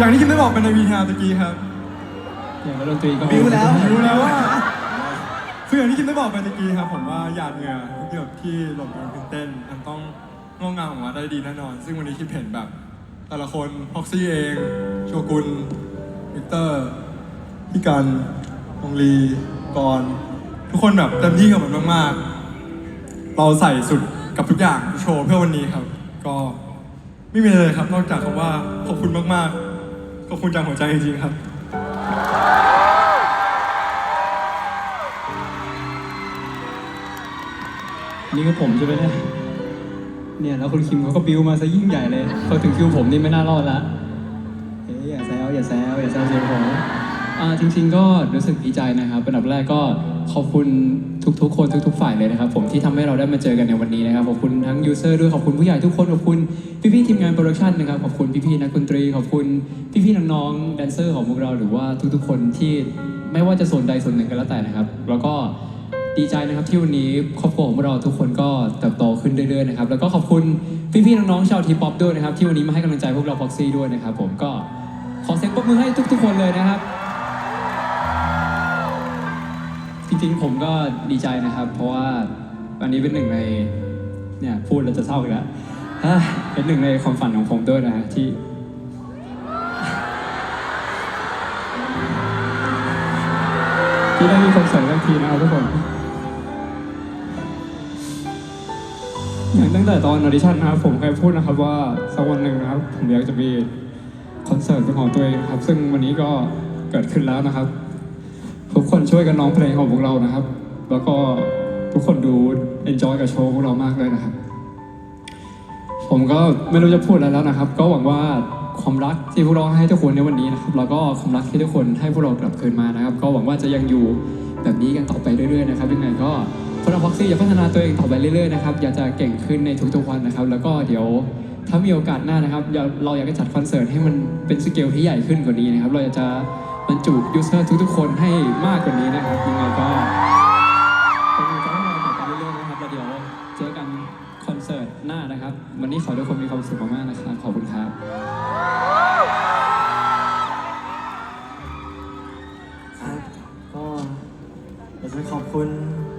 อย่างที่คิมได้บอกเป็นในวีทาตะกี้ครับอย่างนักดนตรีก็บิ้วแล้วรู้แล้วว่าคืออย่างที่คิมได้บอกไปตะกี้ครับผมว่าหยาดเหงื่อทุกหยดที่หล่นบนพื้นเต้นมันต้องงอกงามออกมาได้ดีแน่นอน ซึ่งวันนี้คิมเห็นแบบ แต่ละคนพ็อกซี่เองโชกุนวิกเตอร์พี่กันองลีกรณ์ทุกคนแบบเต็มที่กับมันมากๆ เราใส่สุดกับทุกอย่างโชว์เพื่อวันนี้ครับ ก็ไม่มีอะไรเลยครับ นอกจากคำว่าขอบคุณมากๆ ขอบคุณจากหัวใจจริงๆครับ นี่ก็ผมใช่ไหมเนี่ยเนี่ยแล้วคุณคิมเขาก็บิวมาซะยิ่งใหญ่เลยพอถึงคิวผมนี่ไม่น่ารอดละเฮ้ยอย่าแซวอย่าแซวอย่าแซวเสียงผม อ่าจริงๆก็รู้สึกดีใจนะครับเป็นอันดับแรกก็ขอบคุณทุกๆ คนทุกๆ ฝ่ายเลยนะครับ ผมที่ทำให้เราได้มาเจอกันในวันนี้นะครับขอบคุณทั้งยูเซอร์ด้วยขอบคุณผู้ใหญ่ทุกคนขอบคุณพี่ๆทีมงานโปรดักชันนะครับขอบคุณพี่ๆนักดนตรีขอบคุณพี่ๆน้องๆแดนเซอร์ของพวกเราหรือว่าทุกๆ คนที่ไม่ว่าจะส่วนใดส่วนหนึ่งก็แล้วแต่นะครับ แล้วก็ดีใจนะครับที่วันนี้ครอบครัวของพวกเราทุกคนก็เติบโตขึ้นเรื่อยๆนะครับแล้วก็ขอบคุณพี่ๆน้องๆชาวทีป๊อปด้วยนะครับที่วันนี้มาให้กำลังใจพวกเราพ็อกซี่ด้วยนะครับผมก็ขอเสียงปรบมือให้ทุกๆ คนเลยนะครับ จริงๆผมก็ดีใจนะครับ เพราะว่าวันนี้เป็นหนึ่งในเนี่ยพูดแล้วจะเศร้าอีกแล้วเฮ้ยเป็นหนึ่งในความฝันของผมด้วยนะฮะที่ ที่ได้มีคอนเสิร์ตทันทีนะครับทุกคนอย่างตั้งแต่ตอนออดิชั่นนะครับผมเคยพูดนะครับว่าสักวันหนึ่งนะครับ ผมอยากจะมีคอนเสิร์ตเป็นของตัวเองนะครับ ซึ่งวันนี้ก็เกิดขึ้นแล้วนะครับ ทุกคนช่วยกันร้องเพลงของพวกเรานะครับ แล้วก็ทุกคนดู enjoy กับโชว์พวกเรามากเลยนะครับ ผมก็ไม่รู้จะพูดอะไรแล้วนะครับ ก็หวังว่าความรักที่พวกเราให้ทุกคนในวันนี้นะครับ แล้วก็ความรักที่ทุกคนให้พวกเรากลับคืนมานะครับ ก็หวังว่าจะยังอยู่แบบนี้กันต่อไปเรื่อยๆนะครับยังไงก็พวกเราพ็อกซี่อย่าพัฒนาตัวเองต่อไปเรื่อยๆนะครับอยากจะเก่งขึ้นในทุกๆวันนะครับ แล้วก็เดี๋ยวถ้ามีโอกาสหน้านะครับเราอยากจะจัดคอนเสิร์ตให้มันเป็นสเกลที่ใหญ่ขึ้นกว่านี้นะครับ เราอยากจะ บรรจุยูเซอร์ทุกๆคนให้มากกว่านี้นะครับยังไงก็เป็นกำลังใจให้เราต่อไปเรื่อยๆนะครับแล้วเดี๋ยวเจอกันคอนเสิร์ตหน้านะครับ วันนี้ขอให้ทุกคนมีความสุขมากๆนะครับขอบคุณครับครับก็อยากจะขอบคุณ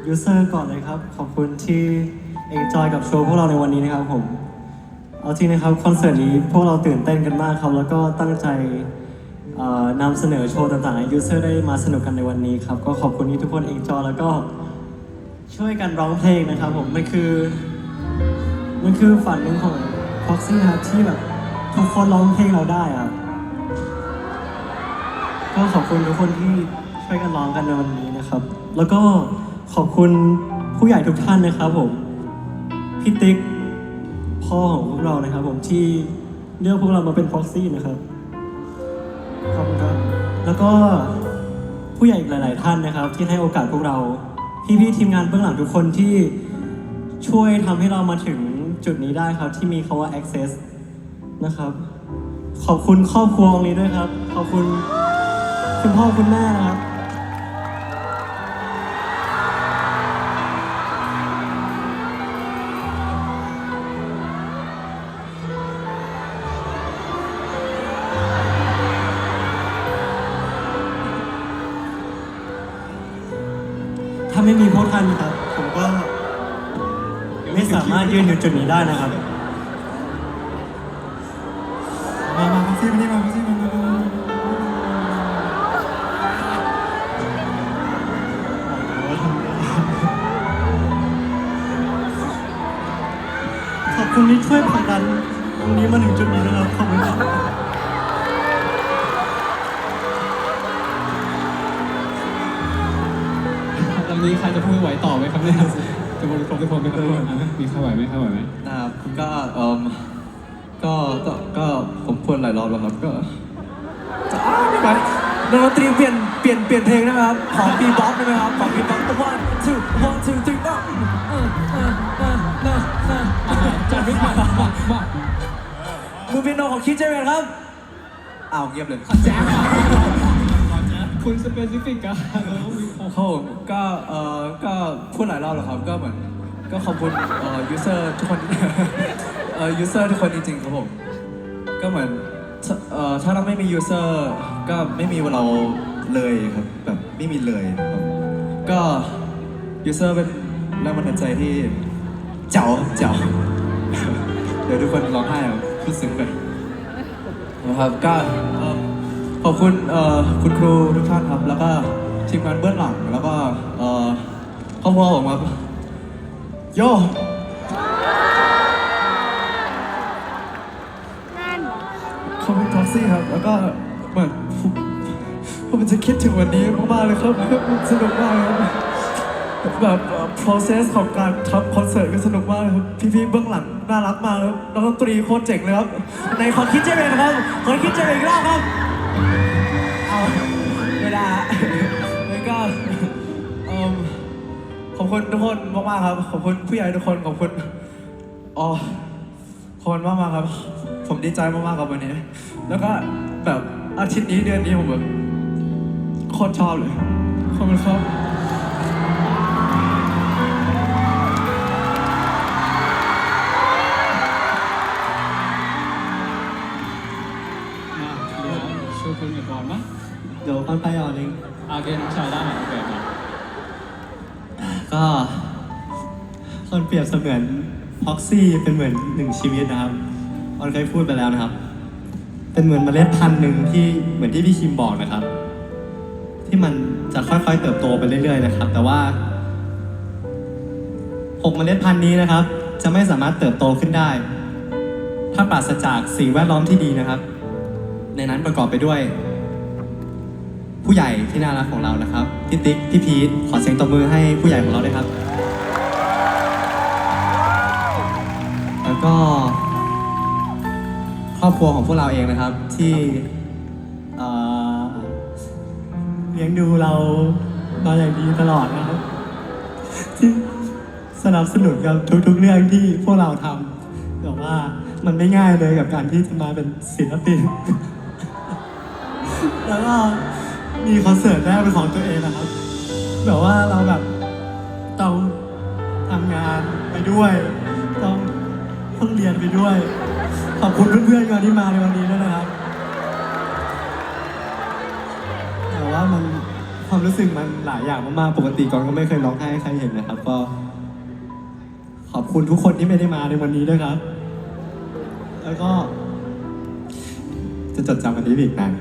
ยูเซอร์ก่อนเลยครับ ขอบคุณที่เอนจอยกับโชว์พวกเราในวันนี้นะครับผม เอาจริงนะครับคอนเสิร์ตนี้พวกเราตื่นเต้นกันมากครับ แล้วก็ตั้งใจ นำเสนอโชว์ต่างๆให้ยูเซอร์ได้มาสนุกกันในวันนี้ครับ ก็ขอบคุณที่ทุกคนเอนจอแล้วก็ช่วยกันร้องเพลงนะครับผม มันคือ มันคือฝันหนึ่งของ Foxy ครับที่แบบทุกคนร้องเพลงเราได้ครับ ก็ขอบคุณทุกคนที่ช่วยกันร้องกันในวันนี้นะครับ แล้วก็ขอบคุณผู้ใหญ่ทุกท่านนะครับผม พี่ติ๊กพ่อของพวกเรานะครับผมที่เลือกพวกเรามาเป็นพ็อกซี่นะครับ ขอบคุณครับ แล้วก็ผู้ใหญ่อีกหลาย ๆ ท่านนะครับ ที่ให้โอกาสพวกเรา พี่ ๆ ทีมงานเบื้องหลังทุกคนที่ช่วยทำให้เรามาถึงจุดนี้ได้ครับ ที่มีคาว่า access นะครับ ขอบคุณครอบครัวตรงนี้ด้วยครับ ขอบคุณคุณพ่อคุณแม่นะครับาไม่มีพวกท่านครับ ผมก็ไม่สามารถยืนอยู่จุดนี้ได้นะครับ มามาพ็อกซี่มานี่มาพ็อกซี่มามามามาขอบคุณที่ช่วยผลักดันตรงนี้มาถึงจุดนี้นะครับขอบคุณครับ นนี้ใครจะพูดไหวต่อไหมครับเนี่ยจะบริกรทุกคนไหมครับทุกคนอะมีใครไหวไหมใครไหวไหมนะครับก็เอ่มก็ก็ก็ผมพูดหลายรอบแล้วครับก็จะอ้าวไม่ไหวดนตรีเปลี่ยนเปลี่ยนเปลี่ยนเพลงได้ไหมครับขอบีบ็อกได้ไหมครับขอบีบ็อก one two one two three four จัดวิกมามามามือเปียโนของคิดเจเวนครับอ้าวเงียบเลยแจ๊ คุณสเปซิฟิกอะเออมีของโอ้โหก็เอ่อก็พูดหลายรอบแล้วครับก็เหมือนก็ขอบคุณเอ่อยูเซอร์ทุกคนเอ่อยูเซอร์ทุกคนจริงๆครับผมก็เหมือนเอ่อถ้าเราไม่มี user ก็ไม่มีเราเลยครับแบบไม่มีเลยครับก็ user เป็นแรงบันดาลใจที่เจ๋วเจ๋วเดี๋ยวทุกคนร้องไห้อะพูดซึ้งไปนะครับก็ ขอบคุณคุณครูทุกท่านครับ แล้วก็ทีมงานเบื้องหลังแล้วก็ครอบครัวผมครับโยขอบคุณท็อกซี่ครับ แล้วก็เหมือนผมจะคิดถึงวันนี้มากๆเลยครับสนุกมากเลยครับแบบ process ของการทำคอนเสิร์ตก็สนุกมากเลยครับพี่ๆเบื้องหลังน่ารักมากเลยครับนักดนตรีโคตรเจ๋งเลยครับในขอนคิดเจเองครับขอนคิดเจเองอีกรอบครับ เอาไม่ได้แล้วก็เอิ่มขอบคุณทุกคนมากๆครับ ขอบคุณผู้ใหญ่ทุกคน ขอบคุณอ๋อขอบคุณมากมากๆครับ ผมดีใจมากๆกับวันนี้ แล้วก็แบบอาทิตย์นี้เดือนนี้ผมแบบโคตรชอบเลยขอบคุณครับ คนเปรียบเสมือนพ็อกซี่เป็นเหมือนหนึ่งชีวิตนะครับออนเคยพูดไปแล้วนะครับ เป็นเหมือนเมล็ดพันธุ์หนึ่งที่เหมือนที่พี่คิมบอกนะครับ ที่มันจะค่อยๆเติบโตไปเรื่อยๆนะครับ แต่ว่าหกเมล็ดพันธุ์นี้นะครับ จะไม่สามารถเติบโตขึ้นได้ ถ้าปราศจากสิ่งแวดล้อมที่ดีนะครับ ในนั้นประกอบไปด้วย ผู้ใหญ่ที่น่ารักของเรานะครับพี่ติ๊กพี่พีทขอเสียงตบมือให้ผู้ใหญ่ของเราด้วยครับ ก็ ครอบครัวของพวกเราเองนะครับที่เอ่อเลี้ยงดูเรามาอย่างดีตลอดนะครับ ที่สนับสนุนกับทุกๆเรื่องที่พวกเราทำแต่ว่ามันไม่ง่ายเลยกับการที่จะมาเป็นศิลปิน แล้วก็มีคอนเสิร์ตแรกเป็นของตัวเองนะครับ แบบว่าเราแบบต้องทำงานไปด้วย ด้วย ขอบคุณเพื่อนๆกันที่มาในวันนี้ด้วยนะครับ แต่ว่ามันความรู้สึกมันหลายอย่างมากๆ ปกติก่อนก็ไม่เคยร้องไห้ให้ใครเห็นนะครับ ก็ ขอบคุณทุกคนที่ไม่ได้มาในวันนี้ด้วยครับ แล้วก็ จะจดจำวันนี้อีกนาน